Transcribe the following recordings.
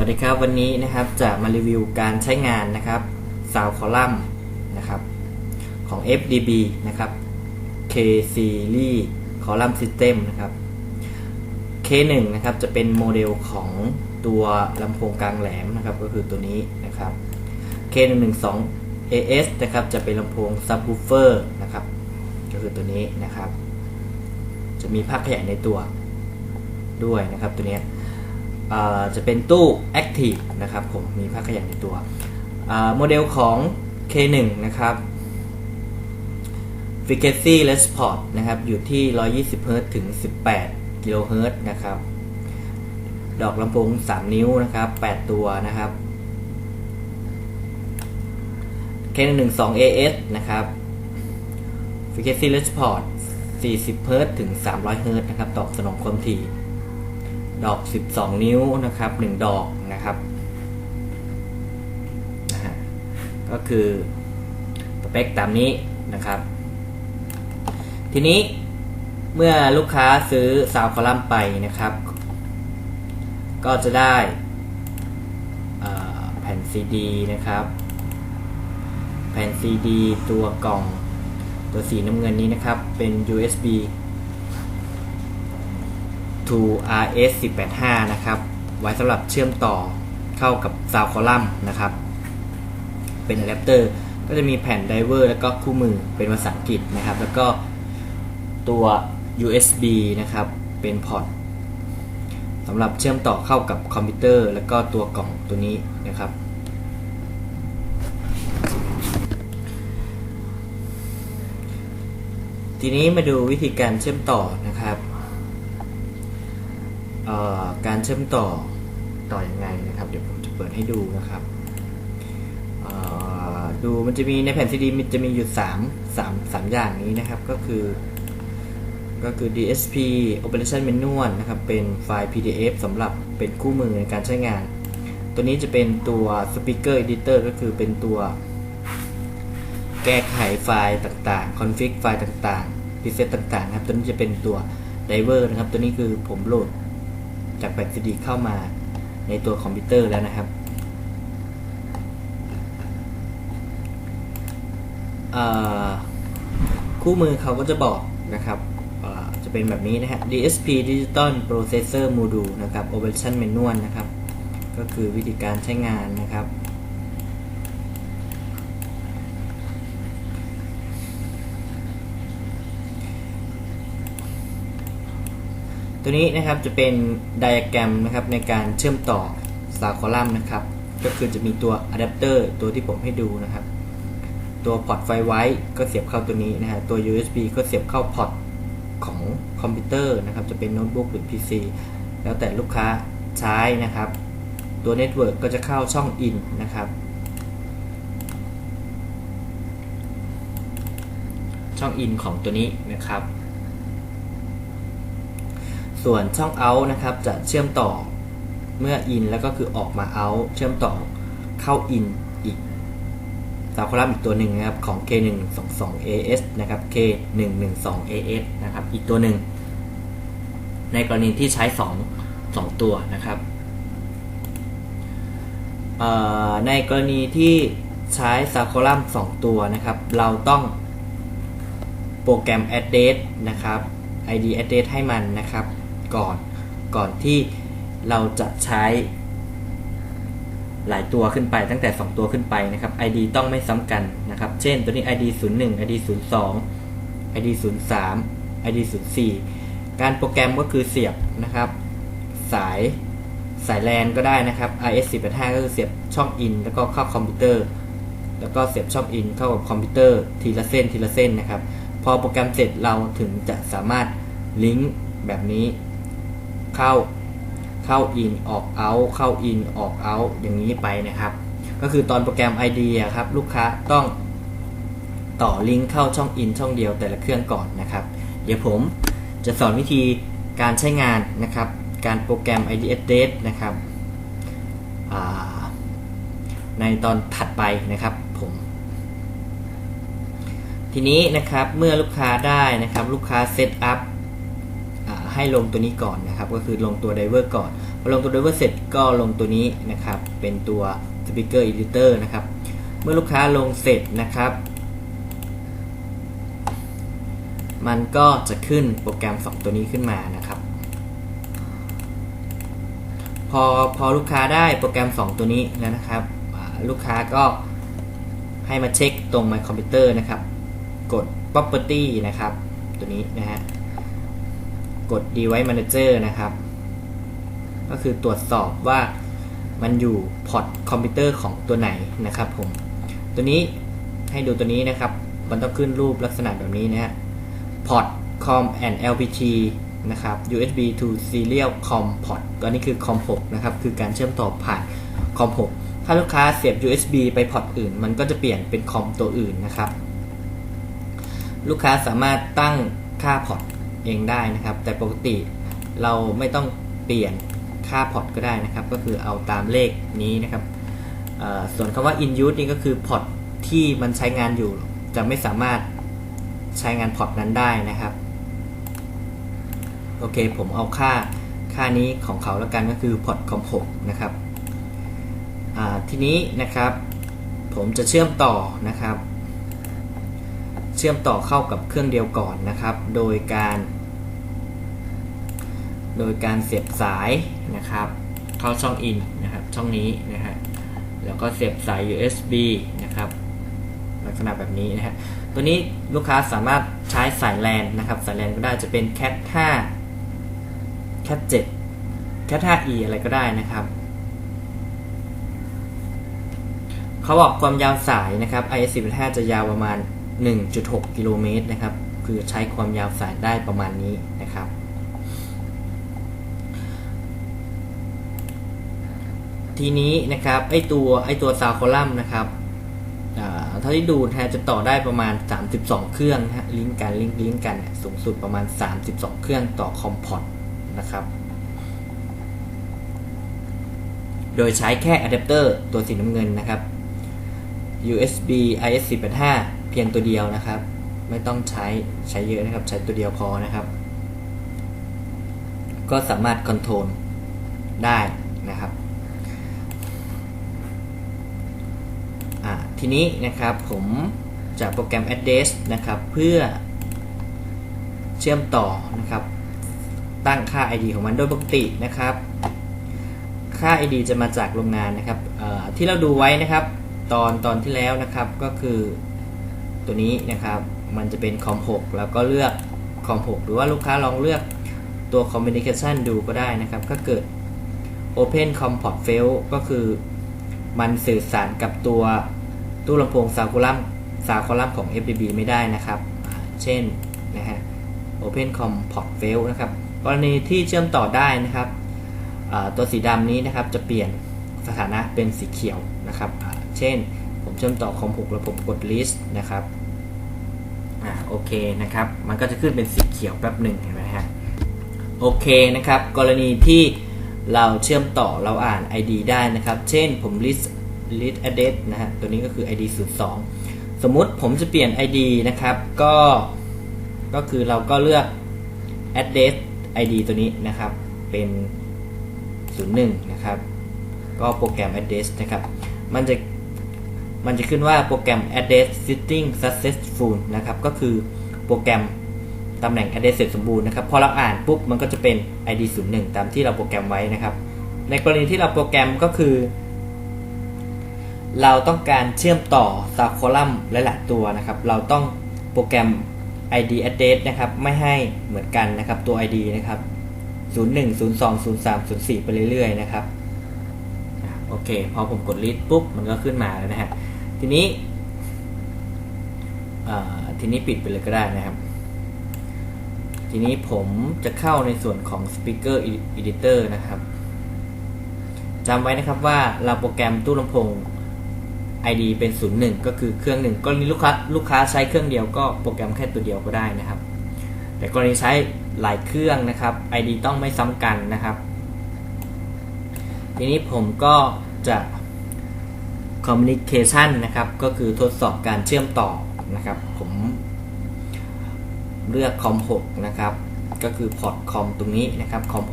วัสดีครับวันนี้นะครับจะมารีวิวการใช้งานนะครับซาวคอลัมน์นะครับของ FDB นะครับ K Series Column System นะครับ K1 นะครับจะเป็นโมเดลของตัวลำโพงกลางแหลมนะครับก็คือตัวนี้นะครับ K112 AS นะครับจะเป็นลำโพง Subwoofer นะครับก็คือตัวนี้นะครับ จะมีภาคขยายในตัวด้วยนะครับตัวเนี้ย จะเป็นตู้ Active นะครับผมมีภาคขยันในตัวโมเดลของ K1 นะครับ Frequency Response นะครับ อยู่ที่ 120 Hz ถึง 18 kHz นะครับ ดอกลำโพง 3 นิ้วนะครับ 8 ตัวนะครับ K112 AS นะครับ Frequency Response 40 Hz ถึง 300 Hz นะครับ ตอบสนองความถี่ ดอก 12 นิ้วนะครับ 1 ดอกนะครับนะฮะก็คือสเปคตามนี้นะครับ ทีนี้เมื่อลูกค้าซื้อซาวคอลัมน์ไปนะครับ ก็จะได้แผ่นซีดีนะครับ แผ่นซีดีตัวกล่องตัวสีน้ำเงินนี้นะครับ เป็น USB to RS 185นะครับไว้สำหรับเชื่อมต่อเข้ากับซาวคอลัมน์นะครับ เป็นอะแดปเตอร์ก็จะมีแผ่นไดเวอร์แล้วก็คู่มือเป็นภาษาอังกฤษนะครับ แล้วก็ตัว USB นะครับ เป็นพอร์ตสำหรับเชื่อมต่อเข้ากับคอมพิวเตอร์ แล้วก็ตัวกล่องตัวนี้นะครับทีนี้มาดูวิธีการเชื่อมต่อนะครับ การเชื่อมต่อต่ออยังไงนะครับ เดี๋ยวผมจะเปิดให้ดูนะครับดูมันจะมีในแผ่นซีดีมันจะมีอยู่3 3 3อย่างนี้นะครับก็คือ ก็คือ DSP Operation Manual นะครับเป็นไฟล์ PDF สำหรับเป็นคู่มือในการใช้งาน ตัวนี้จะเป็นตัว Speaker Editor ก็คือเป็นตัว แก้ไขไฟล์ต่างๆ config ไฟล์ต่างๆ preset ต่างๆนะครับ ตัวนี้จะเป็นตัว driver นะครับ ตัวนี้คือผมโหลด จากแผ่นซีดีเข้ามาในตัวคอมพิวเตอร์แล้วนะครับคู่มือเขาก็จะบอกนะครับจะเป็นแบบนี้นะฮะ DSP Digital Processor Module นะครับ Operation Manual นะครับ ก็คือวิธีการใช้งานนะครับ ตัวนี้นะครับจะเป็นไดอะแกรมนะครับในการเชื่อมต่อสาคอลัมน์นะครับ ก็คือจะมีตัวอะแดปเตอร์ตัวที่ผมให้ดูนะครับ ตัวพอร์ตไฟไว้ก็เสียบเข้าตัวนี้นะฮะตัว USB ก็เสียบเข้าพอร์ตของคอมพิวเตอร์นะครับ จะเป็นโน้ตบุ๊กหรือ PC แล้วแต่ลูกค้าใช้นะครับ ตัวเน็ตเวิร์กก็จะเข้าช่อง in นนะครับ ช่อง in ของตัวนี้นะครับ ส่วนช่อง out นะครับจะเชื่อมต่อเมื่อ in แล้วก็คือออกมา out เชื่อมต่อเข้า in อีกสาวคอลัมน์อีกตัวหนึ่งนะครับของ K122 AS นะครับ K112 AS นะครับอีกตัวหนึ่ง ในกรณีที่ใช้ 2 2 ตัวนะครับในกรณีที่ใช้ซาวคอลัมน์2ตัวนะครับ เราต้องโปรแกรม address นะครับ id address ให้มันนะครับ ก่อน ก่อนที่เราจะใช้หลายตัวขึ้นไปตั้งแต่ 2 ตัวขึ้นไปนะครับ id ต้องไม่ซ้ำกันนะครับ เช่นตัวนี้ id 01 id 02 id 03 id 04 การโปรแกรมก็คือเสียบนะครับ สายสายแลนก็ได้นะครับ is 185ก็คือเสียบช่อง in แล้วก็เข้าคอมพิวเตอร์ แล้วก็เสียบช่อง in เข้ากับคอมพิวเตอร์ทีละเส้นทีละเส้นนะครับ พอโปรแกรมเสร็จเราถึงจะสามารถลิงก์แบบนี้ เข้าเข้า in ออก out เข้า in ออก out อย่างนี้ไปนะครับ ก็คือตอนโปรแกรม ID ครับลูกค้าต้องต่อลิงก์เข้าช่อง in ช่องเดียวแต่ละเครื่องก่อนนะครับ เดี๋ยวผมจะสอนวิธีการใช้งานนะครับ การโปรแกรม ID address นะครับในตอนถัดไปนะครับผมทีนี้นะครับเมื่อลูกค้าได้นะครับลูกค้าเซตอัพ ให้ลงตัวนี้ก่อนนะครับ ก็คือลงตัว driver ก่อนพอลงตัว driver เสร็จก็ลงตัวนี้นะครับ เป็นตัว speaker editor นะครับ เมื่อลูกค้าลงเสร็จนะครับ มันก็จะขึ้นโปรแกรม 2 ตัวนี้ขึ้นมานะครับ พอพอลูกค้าได้โปรแกรม 2 ตัวนี้แล้วนะครับ ลูกค้าก็ให้มาเช็คตรง My Computer นะครับ กด property นะครับ ตัวนี้นะฮะ กด device manager นะครับ ก็คือตรวจสอบว่ามันอยู่พอร์ตคอมพิวเตอร์ของตัวไหนนะครับผม ตัวนี้ให้ดูตัวนี้นะครับ มันต้องขึ้นรูปลักษณะแบบนี้นะฮะ port com and lpt นะครับ usb to serial com port ตัวนี้คือ com 6นะครับ คือการเชื่อมต่อผ่าน com 6ถ้าลูกค้าเสียบ usb ไปพอร์ตอื่น มันก็จะเปลี่ยนเป็นคอมตัวอื่นนะครับ ลูกค้าสามารถตั้งค่าพอร์ต เองได้นะครับ แต่ปกติเราไม่ต้องเปลี่ยนค่าพอร์ตก็ได้นะครับ ก็คือเอาตามเลขนี้นะครับ ส่วนคำว่า in use นี่ก็คือพอร์ตที่มันใช้งานอยู่ จะไม่สามารถใช้งานพอร์ตนั้นได้นะครับ โอเค ผมเอาค่าค่านี้ของเขาแล้วกันก็คือพอร์ตคอม6นะครับทีนี้นะครับ ผมจะเชื่อมต่อนะครับ เชื่อมต่อเข้ากับเครื่องเดียวก่อนนะครับ โดยการ โดยการเสียบสายนะครับ เข้าช่อง in นนะครับ ช่องนี้นะฮะแล้วก็เสียบสาย USB นะครับลักษณะแบบนี้นะฮะตัวนี้ลูกค้าสามารถใช้สายแลนนะครับสายแลนก็ได้จะเป็น cat 5 cat 7 cat 5e อะไรก็ได้นะครับเขาบอกความยาวสายนะครับ IS 15จะยาวประมาณ 1.6 กิโลเมตรนะครับ คือใช้ความยาวสายได้ประมาณนี้นะครับ ทีนี้นะครับไอตัวไอตัวซาวคอลัมน์นะครับเท่าที่ดูนะฮะจะต่อได้ประมาณ 32 เครื่องฮะลิงก์กันลิงก์ลิงก์กันเนี่ยสูงสุดประมาณ 32 เครื่องต่อคอมพอร์ตนะครับ โดยใช้แค่อะแดปเตอร์ตัวสีน้ำเงินนะครับ USB IS485 เพียงตัวเดียวนะครับ ไม่ต้องใช้ใช้เยอะนะครับ ใช้ตัวเดียวพอนะครับ ก็สามารถคอนโทรลได้นะครับทีนี้นะครับผมจะโปรแกรม address นะครับ เพื่อเชื่อมต่อนะครับ ตั้งค่า ID ของมันโดยปกตินะครับ ค่า ID จะมาจากโรงงานนะครับที่เราดูไว้นะครับ ตอนตอนที่แล้วนะครับก็คือ ตัวนี้นะครับ มันจะเป็น com 6แล้วก็เลือก com 6หรือว่าลูกค้าลองเลือกตัว communication ดูก็ได้นะครับ ก็เกิด open com port fail ก็คือมันสื่อสารกับตัวตู้ลำโพงซาคูลัมซาคอลัมของ FDB ไม่ได้นะครับ เช่นนะฮะ open com port fail นะครับ กรณีที่เชื่อมต่อได้นะครับตัวสีดำนี้นะครับจะเปลี่ยนสถานะเป็นสีเขียวนะครับ เช่นผมเชื่อมต่อคอม6แล้วผมกด list นะครับ อ่าโอเคนะครับ มันก็จะขึ้นเป็นสีเขียวแป๊บหนึ่งเห็นไหมฮะโอเคนะครับ กรณีที่เราเชื่อมต่อเราอ่าน ID ได้นะครับ เช่นผม list list address นะฮะตัวนี้ก็คือ ID 02 สมมุติผมจะเปลี่ยน ID นะครับ ก็ก็คือเราก็เลือก address ID ตัวนี้นะครับ เป็น 01 นะครับ ก็โปรแกรม address นะครับ มันจะ มันจะขึ้นว่าโปรแกรม address setting successful นะครับ ก็คือโปรแกรมตำแหน่ง address เสร็จสมบูรณ์นะครับ พอเราอ่านปุ๊บ มันก็จะเป็น id 01ตามที่เราโปรแกรมไว้นะครับ ในกรณีที่เราโปรแกรมก็คือ เราต้องการเชื่อมต่อซาคอลัมหลายๆตัวนะครับ เราต้องโปรแกรม id address นะครับ ไม่ให้เหมือนกันนะครับ ตัว id นะครับ 01 02 03 04 ไปเรื่อยๆ นะครับ โอเค พอผมกด list ปุ๊บ มันก็ขึ้นมาแล้วนะฮะ ทีนี้ทีนี้ปิดไปเลยก็ได้นะครับ ทีนี้ผมจะเข้าในส่วนของ speaker editor นะครับจำไว้นะครับว่าเราโปรแกรมตู้ลำโพง ID เป็น 01 ก็คือเครื่องหนึ่งกรณีลูกค้าลูกค้าใช้เครื่องเดียวก็โปรแกรมแค่ตัวเดียวก็ได้นะครับ แต่กรณีใช้หลายเครื่องนะครับ ID ต้องไม่ซ้ำกันนะครับ ทีนี้ผมก็จะ communication นะครับ ก็คือทดสอบการเชื่อมต่อนะครับ ผมเลือก com 6นะครับ ก็คือพอร์ตคอมตรงนี้นะครับคอม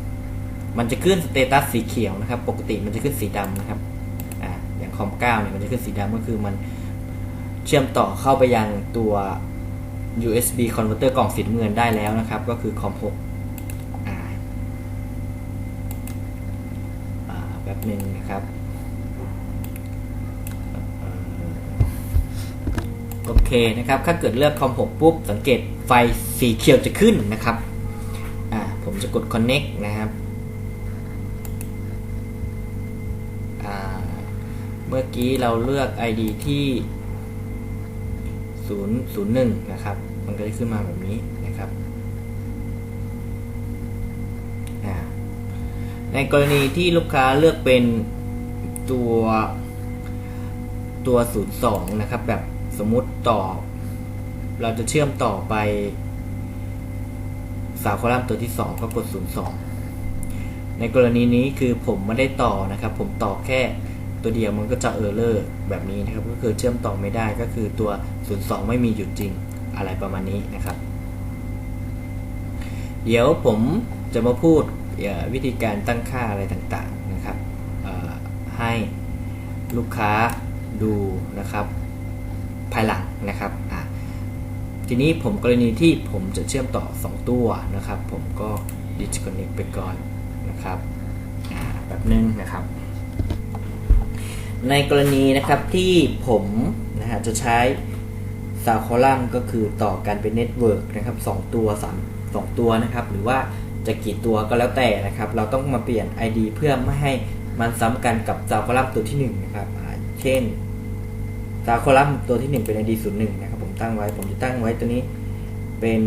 6มันจะขึ้นสเตตัสสีเขียวนะครับ ปกติมันจะขึ้นสีดำนะครับออย่างคอม9เนี่ยมันจะขึ้นสีดำก็คือมันเชื่อมต่อเข้าไปยังตัว USB converter กล่องสีเงินได้แล้วนะครับ ก็คือคอม6อ่าอ่าแบบหนึ่งนะครับเอ่อโอเค นะครับ ถ้าเกิดเลือกคอม6ปุ๊บ สังเกตไฟสีเขียวจะขึ้นนะครับผมจะกด connect นะครับ เมื่อกี้เราเลือก ID ที่ 001 นะครับ มันก็จะขึ้นมาแบบนี้นะครับ ในกรณีที่ลูกค้าเลือกเป็นตัวตัว 02 นะครับ แบบ สมมติต่อ เราจะเชื่อมต่อไปสาวคอลัมน์ตัวที่ 2 ก็กด 02 ในกรณีนี้คือผมไม่ได้ต่อนะครับ ผมต่อแค่ตัวเดียวมันก็จะเออร์เลอร์แบบนี้นะครับ ก็คือเชื่อมต่อไม่ได้ก็คือตัว 02 ไม่มีอยู่จริงอะไรประมาณนี้นะครับ เดี๋ยวผมจะมาพูดวิธีการตั้งค่าอะไรต่างๆนะครับให้ลูกค้าดูนะครับ ภายหลังนะครับทีนี้ผมกรณีที่ผมจะเชื่อมต่อ 2 ตัวนะครับ ผมก็ disconnect ไปก่อนนะครับแบบนึงนะครับ ในกรณีนะครับที่ผมนะฮะจะใช้ซาวคอลัมน์ก็คือต่อกันเป็นเน็ตเวิร์กนะครับ2ตัว3 2 ตัวนะครับ หรือว่าจะกี่ตัวก็แล้วแต่นะครับ เราต้องมาเปลี่ยน ID เพื่อไม่ให้มันซ้ำกันกับซาวคอลัมน์ตัวที่1นะครับเช่น ซาวคอลัมน์ตัวที่ 1 เป็น ID 0 1นะครับผมตั้งไว้ ผมจะตั้งไว้ตัวนี้เป็น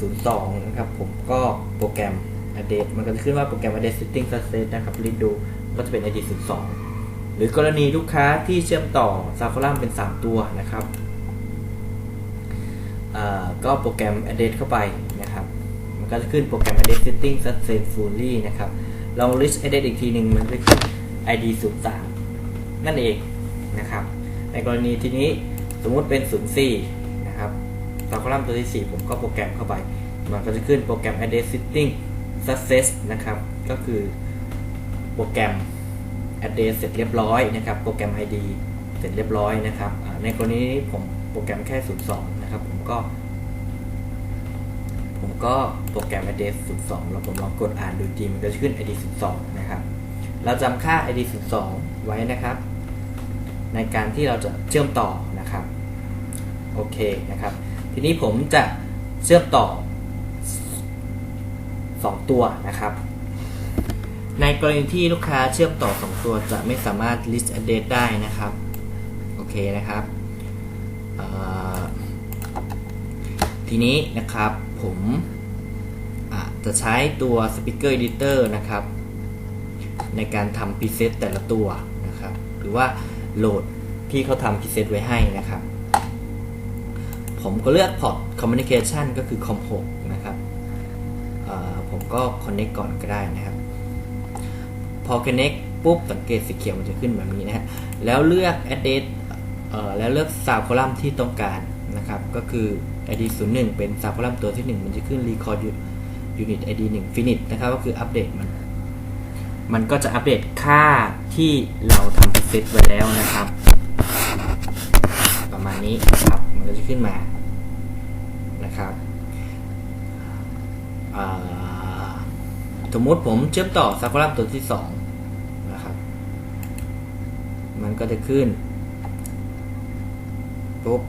02 นะครับผมก็โปรแกรม address มันก็จะขึ้นว่าโปรแกรม address setting success นะครับรีดดูก็จะเป็น ID 02 หรือกรณีลูกค้าที่เชื่อมต่อซาวคอลัมน์เป็น 3 ตัวนะครับก็โปรแกรม address เข้าไปนะครับ มันก็จะขึ้นโปรแกรม address setting successfully นะครับลอง list address อีกทีหนึ่งมันจะขึ้น ID 03 นั่นเองนะครับ กรณีที่นี้สมมุติเป็น04นะครับตามคอลัมน์ตัวที่ 4 ผมก็โปรแกรมเข้าไป มันก็จะขึ้นโปรแกรม address setting success นะครับ ก็คือโปรแกรม address เสร็จเรียบร้อยนะครับ โปรแกรม ID เสร็จเรียบร้อยนะครับ ในกรณีนี้ผมโปรแกรมแค่ 02 นะครับ ผมก็ ผมก็โปรแกรม address 02 แล้วผมลองกดอ่านดูจริงมันก็จะขึ้น ID 02 นะครับ เราจำค่า ID 02 ไว้นะครับ ในการที่เราจะเชื่อมต่อนะครับโอเคนะครับ ทีนี้ผมจะเชื่อมต่อ 2 ตัวนะครับ ในกรณีที่ลูกค้าเชื่อมต่อ 2 ตัวจะไม่สามารถ list address ได้นะครับโอเคนะครับทีนี้นะครับผมจะใช้ตัว speaker editor นะครับ ในการทำ preset แต่ละตัวนะครับ หรือว่า โหลดที่เขาทำ preset ไว้ให้นะครับ ผมก็เลือก port communication ก็คือ com 6นะครับผมก็ connect ก่อนก็ได้นะครับ พอ connect ปุ๊บสังเกตสีเขียวมันจะขึ้นแบบนี้นะฮะแล้วเลือก address เอ่อแล้วเลือก sub column ที่ต้องการนะครับ ก็คือ id 0 1 เป็น sub column ตัวที่ 1 มันจะขึ้น record unit id 1 finish นะครับ ก็คืออัปเดตมัน มันก็จะอัปเดตค่าที่เราทำ preset ไว้แล้วนะครับ ประมาณนี้นะครับมันก็จะขึ้นมานะครับสมมติผมเชื่อมต่อซักคอลัมตัวที่2นะครับ มันก็จะขึ้นปุ๊บ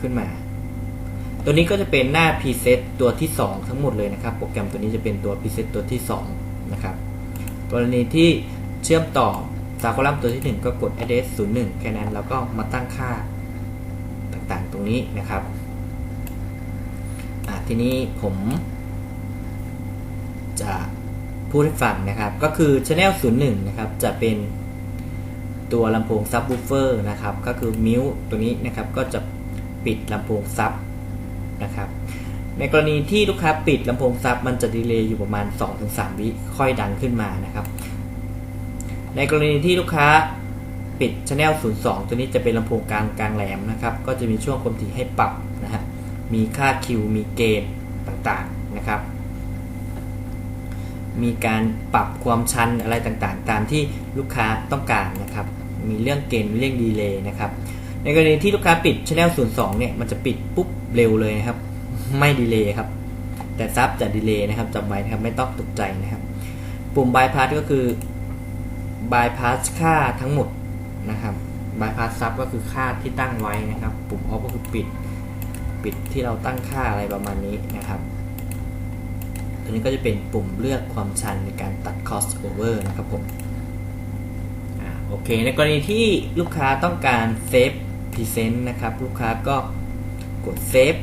ขึ้นมา ตัวนี้ก็จะเป็นหน้า preset ตัวที่ 2 ทั้งหมดเลยนะครับ โปรแกรมตัวนี้จะเป็นตัว preset ตัวที่ 2 นะครับ กรณีที่เชื่อมต่อซาคอลัมน์ตัวที่ 1 ก็กด address 01 แค่นั้น แล้วก็มาตั้งค่าต่างๆตรงนี้นะครับทีนี้ผมจะพูดให้ฟังนะครับ ก็คือ Channel 01 นะครับ จะเป็นตัวลำโพงซับ w ูเฟอร์นะครับ ก็คือมิวตัวนี้นะครับ ก็จะปิดลำโพงซับนะครับ ในกรณีที่ลูกค้าปิดลำโพงซับมันจะดีเลย์อยู่ประมาณ 2-3 วิค่อยดังขึ้นมานะครับ ในกรณีที่ลูกค้าปิด Channel 02 ตัวนี้จะเป็นลำโพงกลางกลางแหลมนะครับ ก็จะมีช่วงความถี่ให้ปรับนะฮะ มีค่าคิว มีเกณฑ์ต่างๆนะครับ มีการปรับความชันอะไรต่างๆ ตามที่ลูกค้าต้องการนะครับ มีเรื่องเกณฑ์เรื่องดีเลย์นะครับ ในกรณีที่ลูกค้าปิด Channel 02 เนี่ย มันจะปิดปุ๊บเร็วเลยนะครับ ไม่ดีเลย์ครับ แต่ซับจะดีเลย์นะครับจำไว้นะครับไม่ต้องตกใจนะครับ ปุ่ม bypass ก็คือ bypass ค่าทั้งหมดนะครับ bypass ซับก็คือค่าที่ตั้งไว้นะครับ ปุ่ม off ก็คือปิดปิดที่เราตั้งค่าอะไรประมาณนี้นะครับตัวนี้ก็จะเป็นปุ่มเลือกความชันในการตัด cost over นะครับผมโอเค ในกรณีที่ลูกค้าต้องการเซฟพรีเซนต์นะครับ ลูกค้าก็กดเซฟ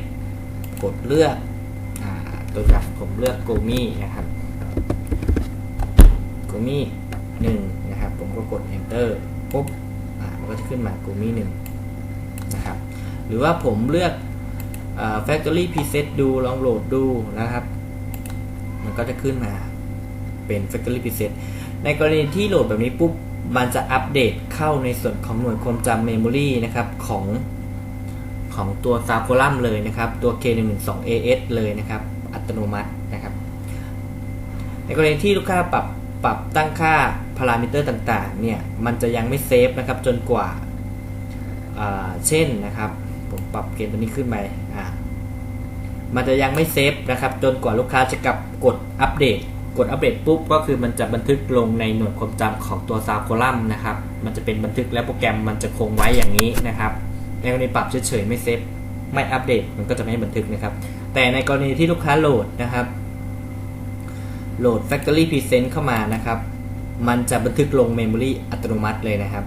กดเลือกอตัวอย่างผมเลือก g o m i นะครับ g o m i หนึ่งนะครับ ผมก็กด enter ปุ๊บมันก็จะขึ้นมา g o m i หนึ่งนะครับ หรือว่าผมเลือกอ factory preset ดูลองโหลดดูนะครับ มันก็จะขึ้นมาเป็น Factory Preset ในกรณีที่โหลดแบบนี้ปุ๊บมันจะอัปเดตเข้าในส่วนของหน่วยความจำ Memory นะครับของ ของตัว s a c o l u m เลยนะครับ ตัว K112AS เลยนะครับ อัตโนมัตินะครับ ในกรณีที่ลูกค้าปรับปรับตั้งค่าพารามิเตอร์ต่างๆ เนี่ย มันจะยังไม่เซฟนะครับ จนกว่าอ่า เช่นนะครับ ผมปรับเกณฑ์ตัวนี้ขึ้นไปอ่ามันจะยังไม่เซฟนะครับ จนกว่าลูกค้าจะกลับกดอัปเดต กดอัปเดตปุ๊บ ก็คือมันจะบันทึกลงในหน่วยความจำของตัวซาโคลัมนะครับ มันจะเป็นบันทึกและโปรแกรมมันจะคงไว้อย่างนี้นะครับ ในกรณีปรับเฉยๆไม่เซฟไม่อัปเดตมันก็จะไม่บันทึกนะครับ แต่ในกรณีที่ลูกค้าโหลดนะครับ โหลด Factory Present เข้ามานะครับ มันจะบันทึกลง Memory อัตโนมัติเลยนะครับ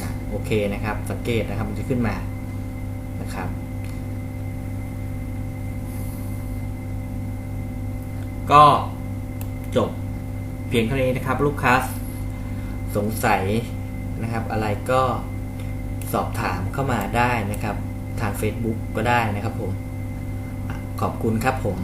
อโอเคนะครับ สังเกตนะครับมันจะขึ้นมานะครับ ก็จบเพียงเท่านี้นะครับ ลูกค้าสงสัยนะครับ อะไรก็ สอบถามเข้ามาได้นะครับ ทาง Facebook ก็ได้นะครับผม ขอบคุณครับผม